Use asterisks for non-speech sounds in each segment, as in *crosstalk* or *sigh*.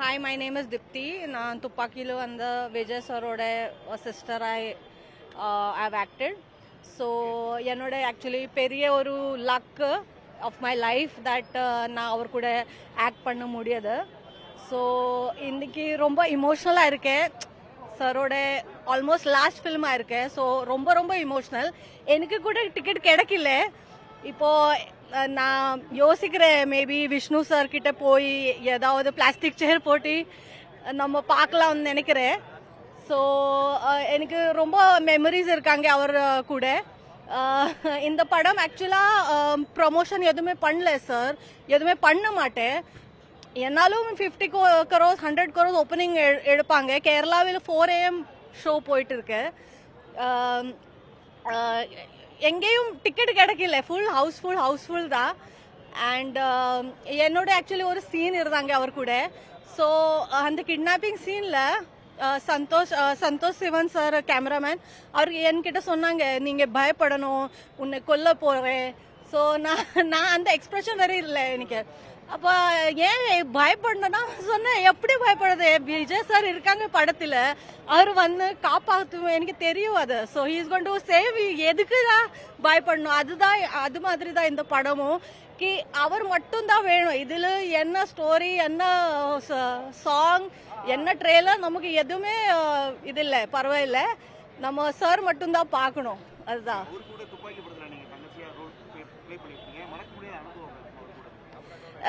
Hi my name is Deepti நான் துப்பாக்கியில் அந்த விஜய் சரோட சிஸ்டர் ஐ ஆக்டட் ஸோ என்னோட ஆக்சுவலி பெரிய ஒரு luck of my life that நான் அவர் கூட ஆக்ட் பண்ண முடியாது. ஸோ இன்றைக்கி ரொம்ப இமோஷ்னலாக இருக்கேன். சரோட ஆல்மோஸ்ட் லாஸ்ட் ஃபில்மாக இருக்கேன். ஸோ ரொம்ப ரொம்ப இமோஷ்னல் எனக்கு கூட டிக்கெட் கிடைக்கல. இப்போது நான் யோசிக்கிறேன் மேபி விஷ்ணு சார் கிட்ட போய் ஏதாவது பிளாஸ்டிக் சேர் போட்டி நம்ம பார்க்கலாம்னு நினைக்கிறேன். ஸோ எனக்கு ரொம்ப மெமரிஸ் இருக்காங்க அவர் கூட. இந்த படம் ஆக்சுவலாக ப்ரமோஷன் எதுவுமே பண்ணல சார் எதுவுமே பண்ண மாட்டேன். என்னாலும் fifty crores hundred crores opening எடுப்பாங்க. கேரளாவில் ஃபோர் ஏஎம் ஷோ போயிட்டு இருக்கு. எங்கேயும் டிக்கெட் கிடைக்கல. Full house full house full தான். அண்ட் uh, என்னோட ஆக்சுவலி ஒரு சீன் இருந்தாங்க அவர் கூட. ஸோ uh, அந்த கிட்னாப்பிங் சீனில் uh, Santosh Santosh Sivan sir cameraman அவர் என்கிட்ட சொன்னாங்க நீங்கள் பயப்படணும். உன்னை கொல்ல போகிறேன் ஸோ நான் நான் அந்த எக்ஸ்பிரஷன் வேற இல்லை எனக்கு. அப்போ ஏன் பயப்படணும்னா சொன்னேன் எப்படி பயப்படுறது விஜய் சார் இருக்காங்க படத்தில். அவர் வந்து காப்பாற்றுவேன் எனக்கு தெரியும் அது. ஸோ ஹீஸ் கொண்டு சேவ் எதுக்கு தான் பயப்படணும்? அதுதான் அது மாதிரி தான் இந்த படமும். கி அவர் மட்டும்தான் வேணும். இதில் என்ன ஸ்டோரி என்ன சாங் என்ன ட்ரெய்லர் நமக்கு எதுவுமே இது இல்லை பரவாயில்லை. நம்ம சார் மட்டும்தான் பார்க்கணும். அதுதான்.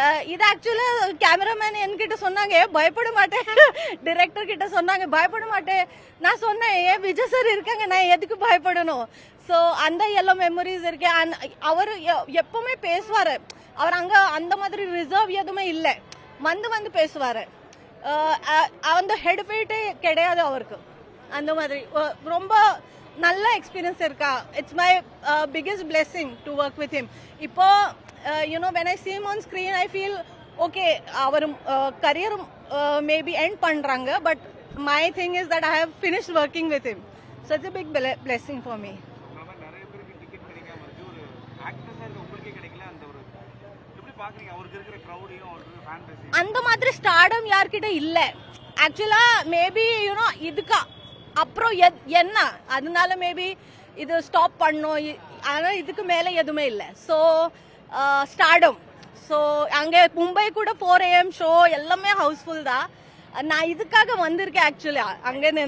Uh, இது ஆக்சுவலா கேமராமேன் என்கிட்ட சொன்னாங்க பயப்பட மாட்டேன். *laughs* டிரெக்டர் கிட்ட சொன்னாங்க பயப்பட மாட்டேன். நான் சொன்னேன் ஏன் விஜய் சார் இருக்காங்க நான் எதுக்கு பயப்படணும்? ஸோ அந்த எல்லாம் மெமரிஸ் இருக்கு. அண்ட் அவர் எப்பவுமே பேசுவார். அவர் அங்கே அந்த மாதிரி ரிசர்வ் எதுவுமே இல்லை. வந்து வந்து பேசுவார். Uh, uh, அந்த ஹெட் ஃபீட்டே கிடையாது அவருக்கு. அந்த மாதிரி ரொம்ப நல்ல எக்ஸ்பீரியன்ஸ் இருக்கா. It's my biggest blessing to work with him இப்போ you know when I seem on screen I feel okay our career maybe end பண்ணுறாங்க but my thing is that I have finish working with him so it's big blessing for me அந்த மாதிரி stardom யார்கிட்ட இல்ல. ஆக்சுவலா maybe you know இதுக்கு அப்புறம் என்ன? அதனால மேபி இது ஸ்டாப் பண்ணும். இ- ஆனா இதுக்கு மேல எதுவுமே இல்ல. ஸோ ஸ்டார்டம் ஸோ அங்கே மும்பை கூட ஃபோர் ஏஎம் ஷோ எல்லாமே ஹவுஸ்ஃபுல் தான். நான் இதுக்காக வந்திருக்கேன் ஆக்சுவலி அங்கேருந்து